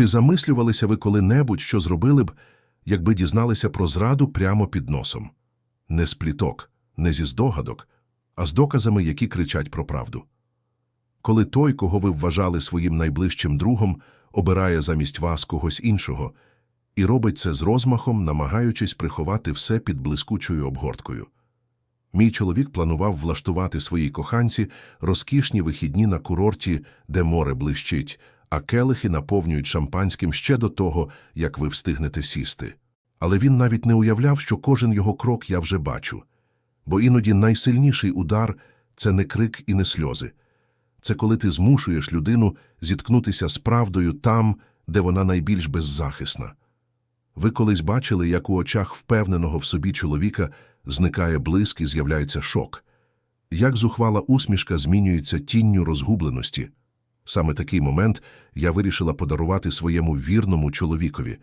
Чи замислювалися ви коли-небудь, що зробили б, якби дізналися про зраду прямо під носом? Не з пліток, не зі здогадок, а з доказами, які кричать про правду. Коли той, кого ви вважали своїм найближчим другом, обирає замість вас когось іншого і робить це з розмахом, намагаючись приховати все під блискучою обгорткою. Мій чоловік планував влаштувати своїй коханці розкішні вихідні на курорті, де море блищить, а келихи наповнюють шампанським ще до того, як ви встигнете сісти. Але він навіть не уявляв, що кожен його крок я вже бачу. Бо іноді найсильніший удар це не крик і не сльози. Це коли ти змушуєш людину зіткнутися з правдою там, де вона найбільш беззахисна. Ви колись бачили, як у очах впевненого в собі чоловіка зникає блиск і з'являється шок, як зухвала усмішка змінюється тінню розгубленості. Саме такий момент я вирішила подарувати своєму вірному чоловікові.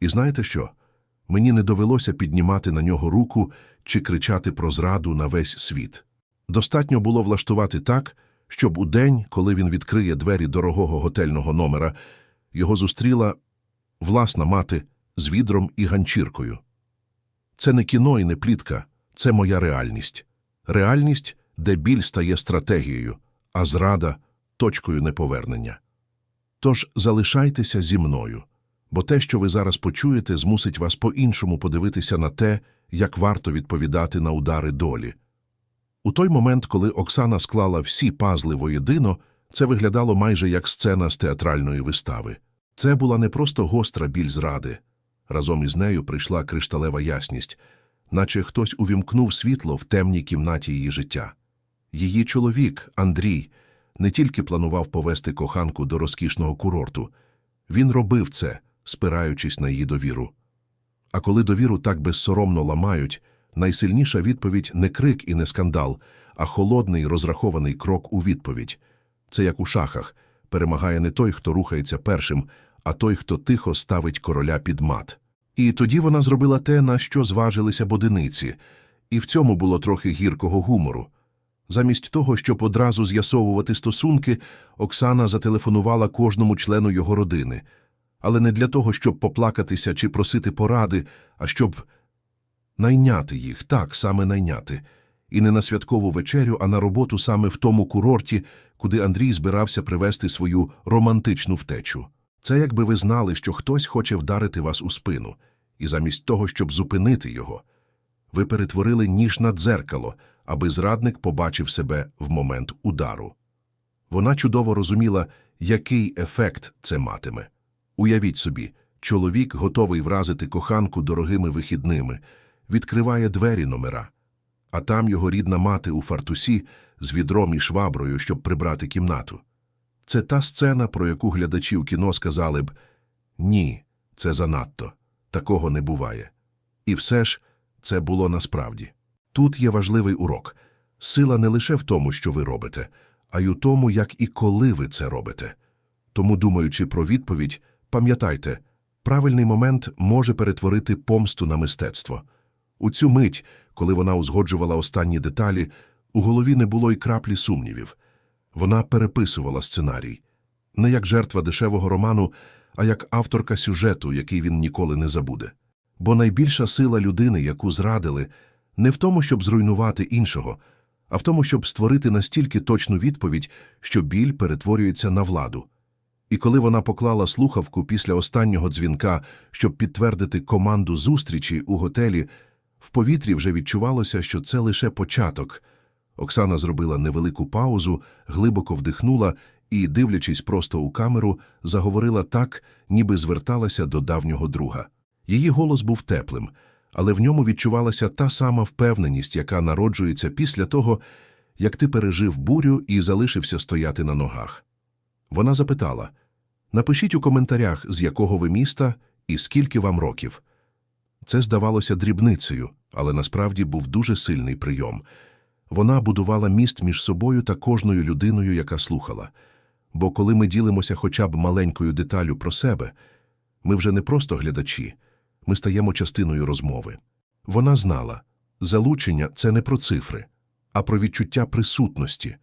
І знаєте що? Мені не довелося піднімати на нього руку чи кричати про зраду на весь світ. Достатньо було влаштувати так, щоб у день, коли він відкриє двері дорогого готельного номера, його зустріла власна мати з відром і ганчіркою. Це не кіно і не плітка, це моя реальність. Реальність, де біль стає стратегією, а зрада точкою неповернення. Тож залишайтеся зі мною, бо те, що ви зараз почуєте, змусить вас по-іншому подивитися на те, як варто відповідати на удари долі. У той момент, коли Оксана склала всі пазли воєдино, це виглядало майже як сцена з театральної вистави. Це була не просто гостра біль зради. Разом із нею прийшла кришталева ясність, наче хтось увімкнув світло в темній кімнаті її життя. Її чоловік, Андрій, не тільки планував повести коханку до розкішного курорту, він робив це, спираючись на її довіру. А коли довіру так безсоромно ламають, найсильніша відповідь не крик і не скандал, а холодний розрахований крок у відповідь. Це як у шахах перемагає не той, хто рухається першим, а той, хто тихо ставить короля під мат. І тоді вона зробила те, на що зважилися бодиниці, і в цьому було трохи гіркого гумору. Замість того, щоб одразу з'ясовувати стосунки, Оксана зателефонувала кожному члену його родини, але не для того, щоб поплакатися чи просити поради, а щоб найняти їх, так, саме найняти, і не на святкову вечерю, а на роботу саме в тому курорті, куди Андрій збирався привезти свою романтичну втечу. Це якби ви знали, що хтось хоче вдарити вас у спину, і замість того, щоб зупинити його, ви перетворили ніж на дзеркало, аби зрадник побачив себе в момент удару. Вона чудово розуміла, який ефект це матиме. Уявіть собі, чоловік, готовий вразити коханку дорогими вихідними, відкриває двері номера, а там його рідна мати у фартусі з відром і шваброю, щоб прибрати кімнату. Це та сцена, про яку глядачі у кіно сказали б ні, це занадто, такого не буває. І все ж це було насправді. Тут є важливий урок. Сила не лише в тому, що ви робите, а й у тому, як і коли ви це робите. Тому, думаючи про відповідь, пам'ятайте, правильний момент може перетворити помсту на мистецтво. У цю мить, коли вона узгоджувала останні деталі, у голові не було й краплі сумнівів. Вона переписувала сценарій. Не як жертва дешевого роману, а як авторка сюжету, який він ніколи не забуде. Бо найбільша сила людини, яку зрадили, не в тому, щоб зруйнувати іншого, а в тому, щоб створити настільки точну відповідь, що біль перетворюється на владу. І коли вона поклала слухавку після останнього дзвінка, щоб підтвердити команду зустрічі у готелі, в повітрі вже відчувалося, що це лише початок. Оксана зробила невелику паузу, глибоко вдихнула і, дивлячись просто у камеру, заговорила так, ніби зверталася до давнього друга. Її голос був теплим, але в ньому відчувалася та сама впевненість, яка народжується після того, як ти пережив бурю і залишився стояти на ногах. Вона запитала Напишіть у коментарях, з якого ви міста і скільки вам років. Це здавалося дрібницею, але насправді був дуже сильний прийом. Вона будувала міст між собою та кожною людиною, яка слухала. Бо коли ми ділимося хоча б маленькою деталю про себе, ми вже не просто глядачі, ми стаємо частиною розмови. Вона знала, залучення це не про цифри, а про відчуття присутності.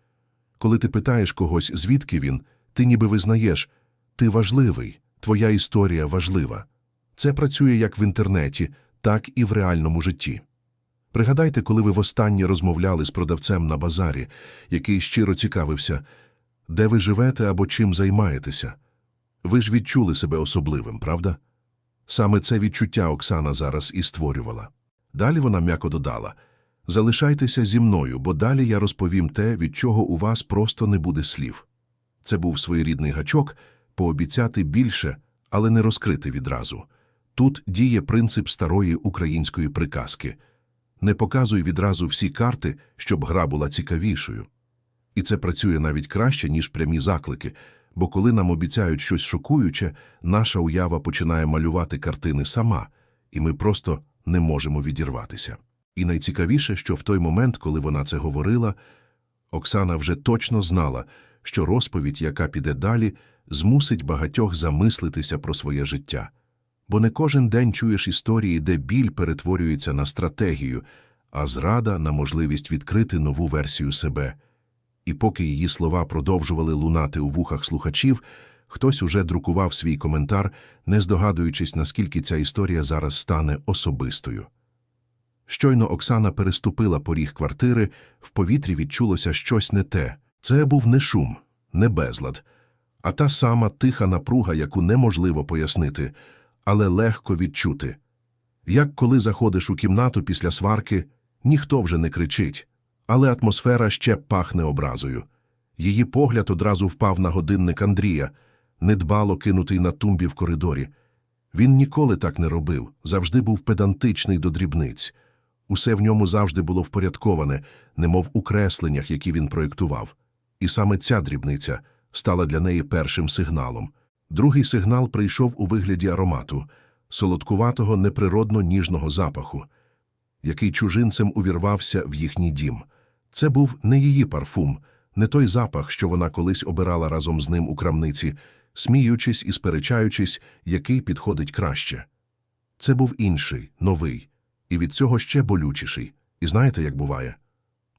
Коли ти питаєш когось, звідки він, ти ніби визнаєш, ти важливий, Твоя історія важлива. Це працює як в інтернеті, так і в реальному житті. Пригадайте, коли ви востаннє розмовляли з продавцем на базарі, який щиро цікавився, де ви живете або чим займаєтеся. Ви ж відчули себе особливим, правда? Саме це відчуття Оксана зараз і створювала. Далі вона м'яко додала Залишайтеся зі мною, бо далі я розповім те, від чого у вас просто не буде слів. Це був своєрідний гачок пообіцяти більше, але не розкрити відразу. Тут діє принцип старої української приказки не показуй відразу всі карти, щоб гра була цікавішою. І це працює навіть краще, ніж прямі заклики, бо коли нам обіцяють щось шокуюче, наша уява починає малювати картини сама, і ми просто не можемо відірватися. І найцікавіше, що в той момент, коли вона це говорила, Оксана вже точно знала, що розповідь, яка піде далі, змусить багатьох замислитися про своє життя. Бо не кожен день чуєш історії, де біль перетворюється на стратегію, а зрада на можливість відкрити нову версію себе. І поки її слова продовжували лунати у вухах слухачів, хтось уже друкував свій коментар, не здогадуючись, наскільки ця історія зараз стане особистою. Щойно Оксана переступила поріг квартири, в повітрі відчулося щось не те. Це був не шум, не безлад, а та сама тиха напруга, яку неможливо пояснити, але легко відчути. Як коли заходиш у кімнату після сварки, ніхто вже не кричить, але атмосфера ще пахне образою. Її погляд одразу впав на годинник Андрія, недбало кинутий на тумбі в коридорі. Він ніколи так не робив, завжди був педантичний до дрібниць. Усе в ньому завжди було впорядковане, немов у кресленнях, які він проєктував. І саме ця дрібниця стала для неї першим сигналом. Другий сигнал прийшов у вигляді аромату солодкуватого неприродно ніжного запаху, який чужинцем увірвався в їхній дім. Це був не її парфум, не той запах, що вона колись обирала разом з ним у крамниці, сміючись і сперечаючись, який підходить краще. Це був інший, новий, і від цього ще болючіший. І знаєте, як буває?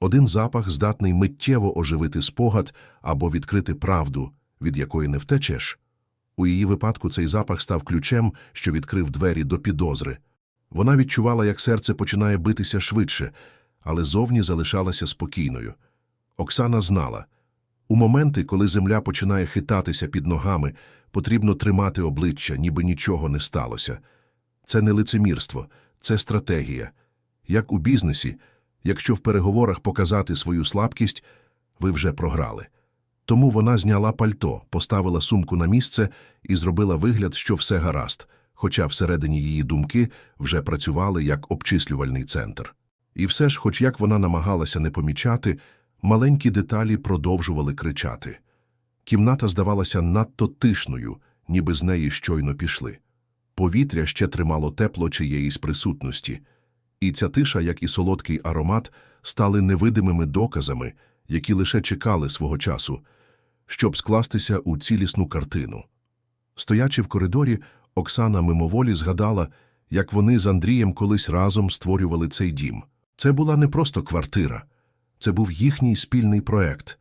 Один запах здатний миттєво оживити спогад або відкрити правду, від якої не втечеш. У її випадку цей запах став ключем, що відкрив двері до підозри. Вона відчувала, як серце починає битися швидше, але зовні залишалася спокійною. Оксана знала у моменти, коли земля починає хитатися під ногами, потрібно тримати обличчя, ніби нічого не сталося. Це не лицемірство, це стратегія. Як у бізнесі, якщо в переговорах показати свою слабкість, ви вже програли. Тому вона зняла пальто, поставила сумку на місце і зробила вигляд, що все гаразд, хоча всередині її думки вже працювали як обчислювальний центр. І все ж, хоч як вона намагалася не помічати, маленькі деталі продовжували кричати. Кімната здавалася надто тишною, ніби з неї щойно пішли. Повітря ще тримало тепло чиєїсь присутності, і ця тиша, як і солодкий аромат, стали невидимими доказами, які лише чекали свого часу, щоб скластися у цілісну картину. Стоячи в коридорі, Оксана мимоволі згадала, як вони з Андрієм колись разом створювали цей дім. Це була не просто квартира, це був їхній спільний проект,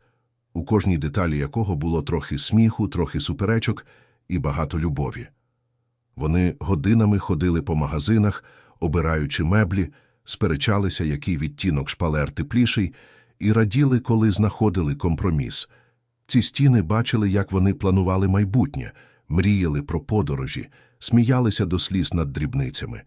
у кожній деталі якого було трохи сміху, трохи суперечок і багато любові. Вони годинами ходили по магазинах, обираючи меблі, сперечалися, який відтінок шпалер тепліший, і раділи, коли знаходили компроміс. Ці стіни бачили, як вони планували майбутнє, мріяли про подорожі, сміялися до сліз над дрібницями.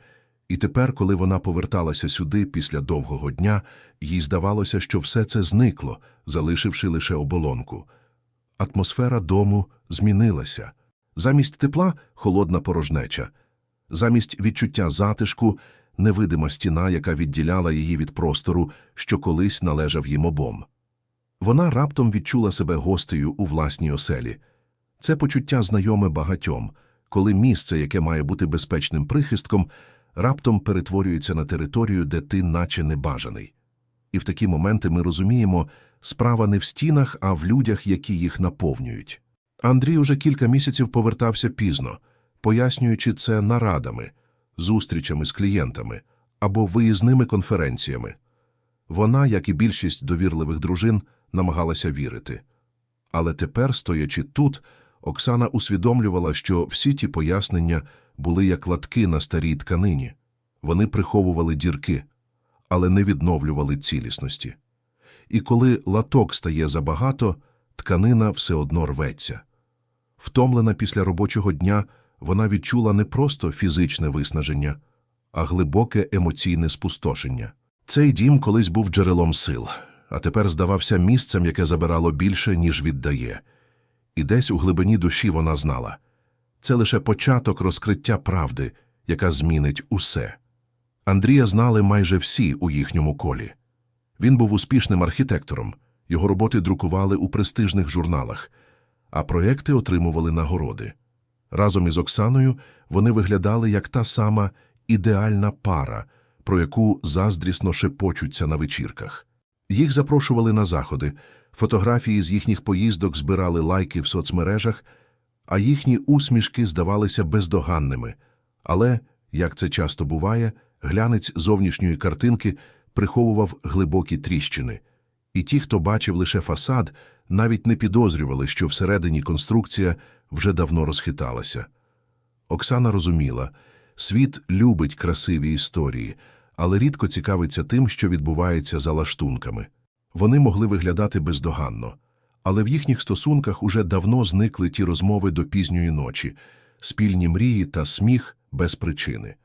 І тепер, коли вона поверталася сюди після довгого дня, їй здавалося, що все це зникло, залишивши лише оболонку. Атмосфера дому змінилася. Замість тепла холодна порожнеча, замість відчуття затишку невидима стіна, яка відділяла її від простору, що колись належав їм обом. Вона раптом відчула себе гостею у власній оселі. Це почуття знайоме багатьом, коли місце, яке має бути безпечним прихистком, раптом перетворюється на територію, де ти наче небажаний. І в такі моменти ми розуміємо, справа не в стінах, а в людях, які їх наповнюють. Андрій уже кілька місяців повертався пізно, пояснюючи це нарадами, зустрічами з клієнтами або виїзними конференціями. Вона, як і більшість довірливих дружин, намагалася вірити. Але тепер, стоячи тут, Оксана усвідомлювала, що всі ті пояснення були як латки на старій тканині. Вони приховували дірки, але не відновлювали цілісності. І коли латок стає забагато, тканина все одно рветься. Втомлена після робочого дня, вона відчула не просто фізичне виснаження, а глибоке емоційне спустошення. Цей дім колись був джерелом сил, а тепер здавався місцем, яке забирало більше, ніж віддає. І десь у глибині душі вона знала – це лише початок розкриття правди, яка змінить усе. Андрія знали майже всі у їхньому колі. Він був успішним архітектором, його роботи друкували у престижних журналах, а проекти отримували нагороди. Разом із Оксаною вони виглядали як та сама ідеальна пара, про яку заздрісно шепочуться на вечірках. Їх запрошували на заходи, фотографії з їхніх поїздок збирали лайки в соцмережах, а їхні усмішки здавалися бездоганними. Але, як це часто буває, глянець зовнішньої картинки приховував глибокі тріщини, і ті, хто бачив лише фасад, навіть не підозрювали, що всередині конструкція вже давно розхиталася. Оксана розуміла, світ любить красиві історії, але рідко цікавиться тим, що відбувається за лаштунками. Вони могли виглядати бездоганно, але в їхніх стосунках уже давно зникли ті розмови до пізньої ночі, спільні мрії та сміх без причини.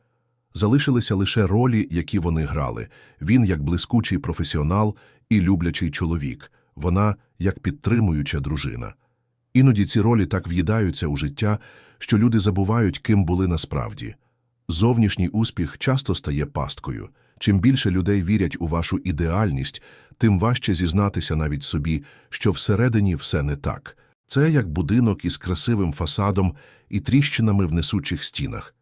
Залишилися лише ролі, які вони грали. Він як блискучий професіонал і люблячий чоловік, вона як підтримуюча дружина. Іноді ці ролі так в'їдаються у життя, що люди забувають, ким були насправді. Зовнішній успіх часто стає пасткою. Чим більше людей вірять у вашу ідеальність, тим важче зізнатися навіть собі, що всередині все не так. Це як будинок із красивим фасадом і тріщинами в несучих стінах.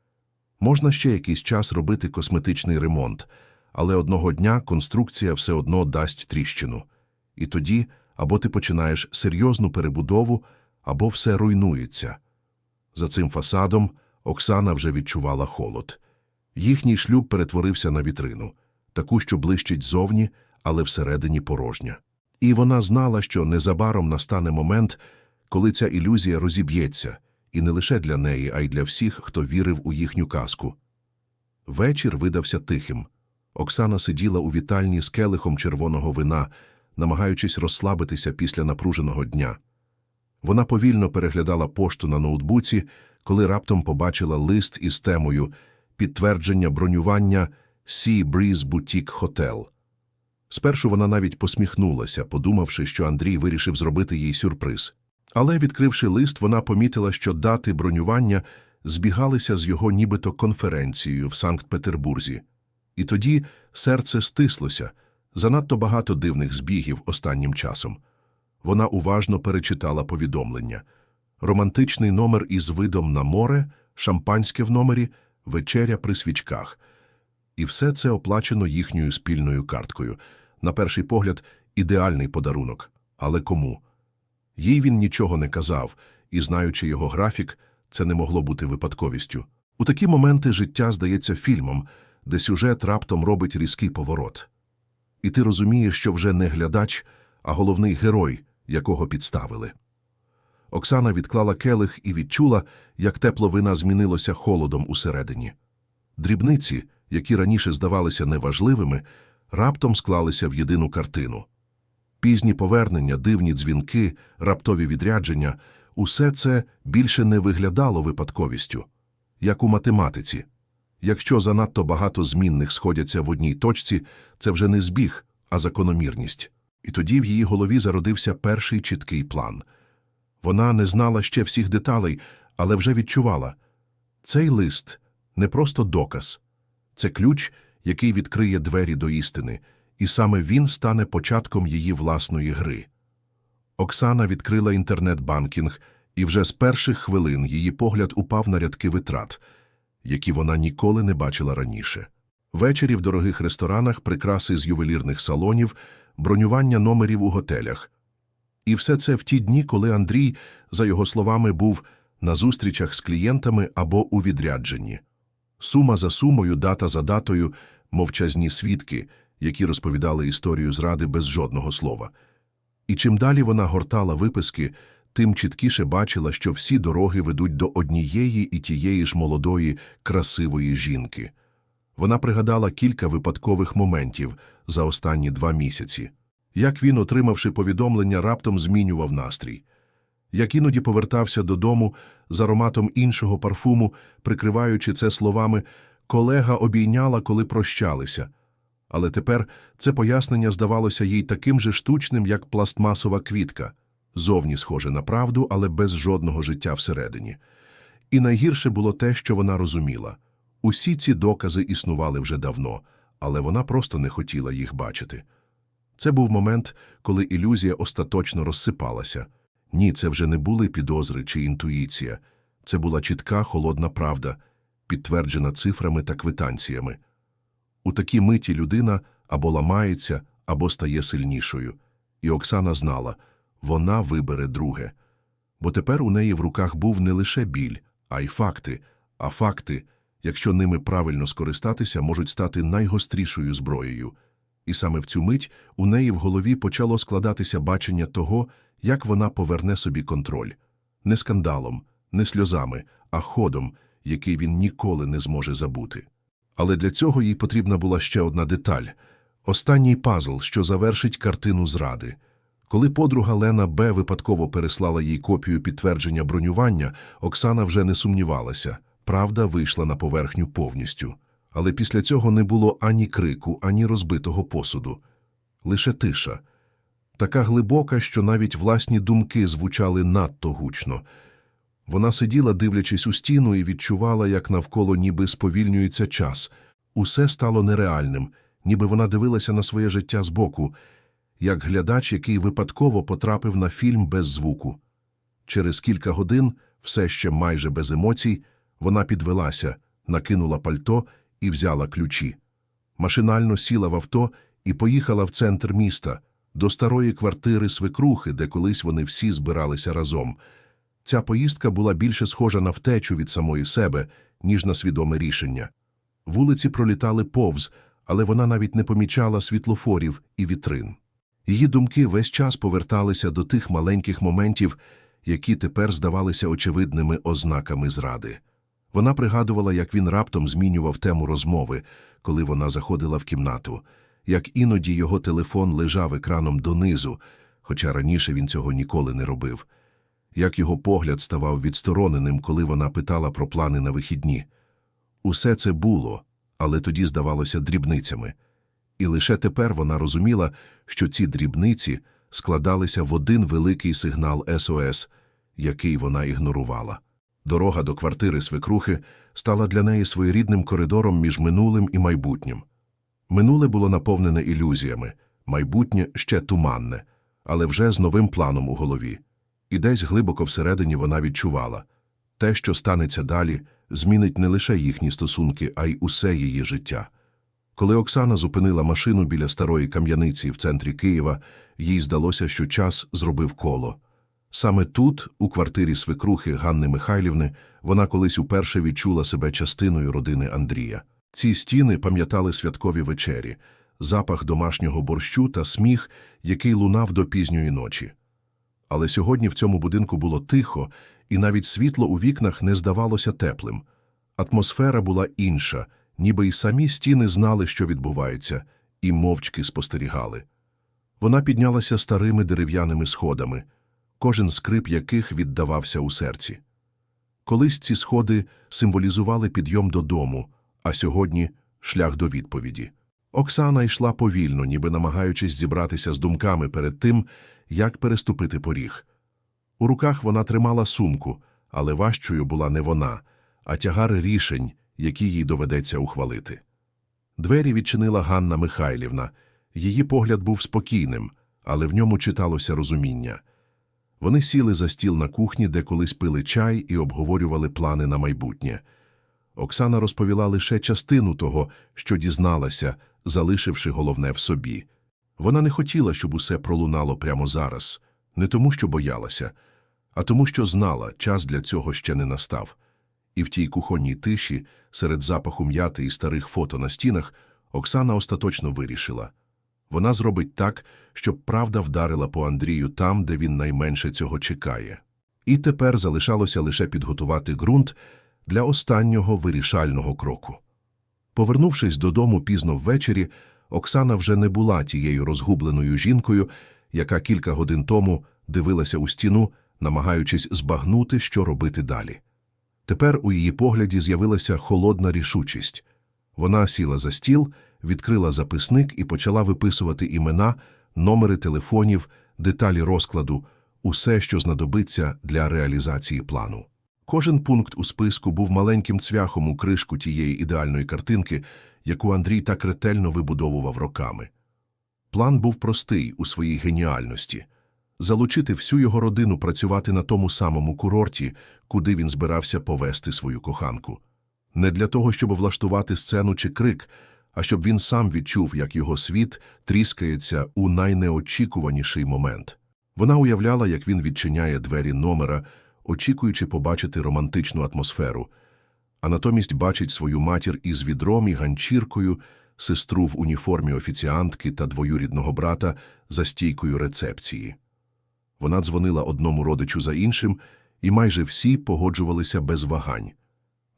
Можна ще якийсь час робити косметичний ремонт, але одного дня конструкція все одно дасть тріщину. І тоді або ти починаєш серйозну перебудову, або все руйнується. За цим фасадом Оксана вже відчувала холод. Їхній шлюб перетворився на вітрину, таку, що блищить зовні, але всередині порожня. І вона знала, що незабаром настане момент, коли ця ілюзія розіб'ється, і не лише для неї, а й для всіх, хто вірив у їхню казку. Вечір видався тихим. Оксана сиділа у вітальні з келихом червоного вина, намагаючись розслабитися після напруженого дня. Вона повільно переглядала пошту на ноутбуці, коли раптом побачила лист із темою «Підтвердження бронювання Sea Breeze Boutique Hotel». Спершу вона навіть посміхнулася, подумавши, що Андрій вирішив зробити їй сюрприз. Але, відкривши лист, вона помітила, що дати бронювання збігалися з його нібито конференцією в Санкт-Петербурзі. І тоді серце стислося, занадто багато дивних збігів останнім часом. Вона уважно перечитала повідомлення. Романтичний номер із видом на море, шампанське в номері, вечеря при свічках. І все це оплачено їхньою спільною карткою. На перший погляд, ідеальний подарунок. Але кому? Їй він нічого не казав, і, знаючи його графік, це не могло бути випадковістю. У такі моменти життя здається фільмом, де сюжет раптом робить різкий поворот. І ти розумієш, що вже не глядач, а головний герой, якого підставили. Оксана відклала келих і відчула, як тепло вина змінилося холодом усередині. Дрібниці, які раніше здавалися неважливими, раптом склалися в єдину картину. Пізні повернення, дивні дзвінки, раптові відрядження – усе це більше не виглядало випадковістю. Як у математиці. Якщо занадто багато змінних сходяться в одній точці, це вже не збіг, а закономірність. І тоді в її голові зародився перший чіткий план. Вона не знала ще всіх деталей, але вже відчувала. Цей лист – не просто доказ. Це ключ, який відкриє двері до істини, і саме він стане початком її власної гри. Оксана відкрила інтернет-банкінг, і вже з перших хвилин її погляд упав на рядки витрат, які вона ніколи не бачила раніше. Ввечері в дорогих ресторанах, прикраси з ювелірних салонів, бронювання номерів у готелях. І все це в ті дні, коли Андрій, за його словами, був на зустрічах з клієнтами або у відрядженні. Сума за сумою, дата за датою, мовчазні свідки, які розповідали історію зради без жодного слова. І чим далі вона гортала виписки, тим чіткіше бачила, що всі дороги ведуть до однієї і тієї ж молодої, красивої жінки. Вона пригадала кілька випадкових моментів за останні два місяці. Як він, отримавши повідомлення, раптом змінював настрій. Як іноді повертався додому з ароматом іншого парфуму, прикриваючи це словами «колега обійняла, коли прощалися». Але тепер це пояснення здавалося їй таким же штучним, як пластмасова квітка, зовні схоже на правду, але без жодного життя всередині. І найгірше було те, що вона розуміла. Усі ці докази існували вже давно, але вона просто не хотіла їх бачити. Це був момент, коли ілюзія остаточно розсипалася. Ні, це вже не були підозри чи інтуїція. Це була чітка, холодна правда, підтверджена цифрами та квитанціями. У такій миті людина або ламається, або стає сильнішою. І Оксана знала, вона вибере друге. Бо тепер у неї в руках був не лише біль, а й факти. А факти, якщо ними правильно скористатися, можуть стати найгострішою зброєю. І саме в цю мить у неї в голові почало складатися бачення того, як вона поверне собі контроль. Не скандалом, не сльозами, а ходом, який він ніколи не зможе забути. Але для цього їй потрібна була ще одна деталь – останній пазл, що завершить картину зради. Коли подруга Лена Б. випадково переслала їй копію підтвердження бронювання, Оксана вже не сумнівалася. Правда вийшла на поверхню повністю. Але після цього не було ані крику, ані розбитого посуду. Лише тиша. Така глибока, що навіть власні думки звучали надто гучно. Вона сиділа, дивлячись у стіну, і відчувала, як навколо ніби сповільнюється час. Усе стало нереальним, ніби вона дивилася на своє життя збоку, як глядач, який випадково потрапив на фільм без звуку. Через кілька годин, все ще майже без емоцій, вона підвелася, накинула пальто і взяла ключі. Машинально сіла в авто і поїхала в центр міста, до старої квартири свекрухи, де колись вони всі збиралися разом. Ця поїздка була більше схожа на втечу від самої себе, ніж на свідоме рішення. Вулиці пролітали повз, але вона навіть не помічала світлофорів і вітрин. Її думки весь час поверталися до тих маленьких моментів, які тепер здавалися очевидними ознаками зради. Вона пригадувала, як він раптом змінював тему розмови, коли вона заходила в кімнату, як іноді його телефон лежав екраном донизу, хоча раніше він цього ніколи не робив, як його погляд ставав відстороненим, коли вона питала про плани на вихідні. Усе це було, але тоді здавалося дрібницями. І лише тепер вона розуміла, що ці дрібниці складалися в один великий сигнал СОС, який вона ігнорувала. Дорога до квартири свекрухи стала для неї своєрідним коридором між минулим і майбутнім. Минуле було наповнене ілюзіями, майбутнє ще туманне, але вже з новим планом у голові. І десь глибоко всередині вона відчувала те, що станеться далі, змінить не лише їхні стосунки, а й усе її життя. Коли Оксана зупинила машину біля старої кам'яниці в центрі Києва, їй здалося, що час зробив коло. Саме тут, у квартирі свекрухи Ганни Михайлівни, вона колись уперше відчула себе частиною родини Андрія. Ці стіни пам'ятали святкові вечері, запах домашнього борщу та сміх, який лунав до пізньої ночі. Але сьогодні в цьому будинку було тихо, і навіть світло у вікнах не здавалося теплим. Атмосфера була інша, ніби й самі стіни знали, що відбувається, і мовчки спостерігали. Вона піднялася старими дерев'яними сходами, кожен скрип яких віддавався у серці. Колись ці сходи символізували підйом додому, а сьогодні шлях до відповіді. Оксана йшла повільно, ніби намагаючись зібратися з думками перед тим, як переступити поріг. У руках вона тримала сумку, але важчою була не вона, а тягар рішень, які їй доведеться ухвалити. Двері відчинила Ганна Михайлівна. Її погляд був спокійним, але в ньому читалося розуміння. Вони сіли за стіл на кухні, де колись пили чай і обговорювали плани на майбутнє. Оксана розповіла лише частину того, що дізналася, залишивши головне в собі. Вона не хотіла, щоб усе пролунало прямо зараз, не тому, що боялася, а тому, що знала, час для цього ще не настав. І в тій кухонній тиші, серед запаху м'яти і старих фото на стінах, Оксана остаточно вирішила. Вона зробить так, щоб правда вдарила по Андрію там, де він найменше цього чекає. І тепер залишалося лише підготувати ґрунт для останнього вирішального кроку. Повернувшись додому пізно ввечері, Оксана вже не була тією розгубленою жінкою, яка кілька годин тому дивилася у стіну, намагаючись збагнути, що робити далі. Тепер у її погляді з'явилася холодна рішучість. Вона сіла за стіл, відкрила записник і почала виписувати імена, номери телефонів, деталі розкладу, усе, що знадобиться для реалізації плану. Кожен пункт у списку був маленьким цвяхом у кришку тієї ідеальної картинки, яку Андрій так ретельно вибудовував роками. План був простий у своїй геніальності – залучити всю його родину працювати на тому самому курорті, куди він збирався повести свою коханку. Не для того, щоб влаштувати сцену чи крик, а щоб він сам відчув, як його світ тріскається у найнеочікуваніший момент. Вона уявляла, як він відчиняє двері номера, очікуючи побачити романтичну атмосферу, а натомість бачить свою матір із відром і ганчіркою, сестру в уніформі офіціантки та двоюрідного брата за стійкою рецепції. Вона дзвонила одному родичу за іншим, і майже всі погоджувалися без вагань.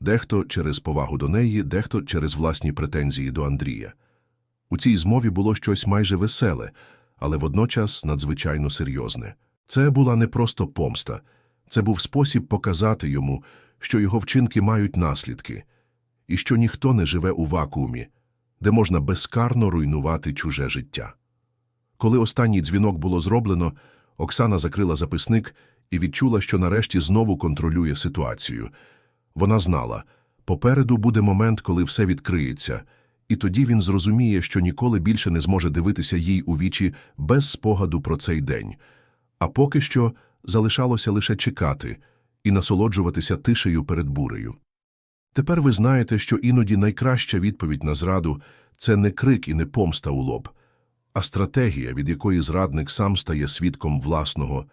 Дехто через повагу до неї, дехто через власні претензії до Андрія. У цій змові було щось майже веселе, але водночас надзвичайно серйозне. Це була не просто помста, це був спосіб показати йому, що його вчинки мають наслідки, і що ніхто не живе у вакуумі, де можна безкарно руйнувати чуже життя. Коли останній дзвінок було зроблено, Оксана закрила записник і відчула, що нарешті знову контролює ситуацію. Вона знала, попереду буде момент, коли все відкриється, і тоді він зрозуміє, що ніколи більше не зможе дивитися їй у вічі без спогаду про цей день. А поки що залишалося лише чекати і насолоджуватися тишею перед бурею. Тепер ви знаєте, що іноді найкраща відповідь на зраду – це не крик і не помста у лоб, а стратегія, від якої зрадник сам стає свідком власного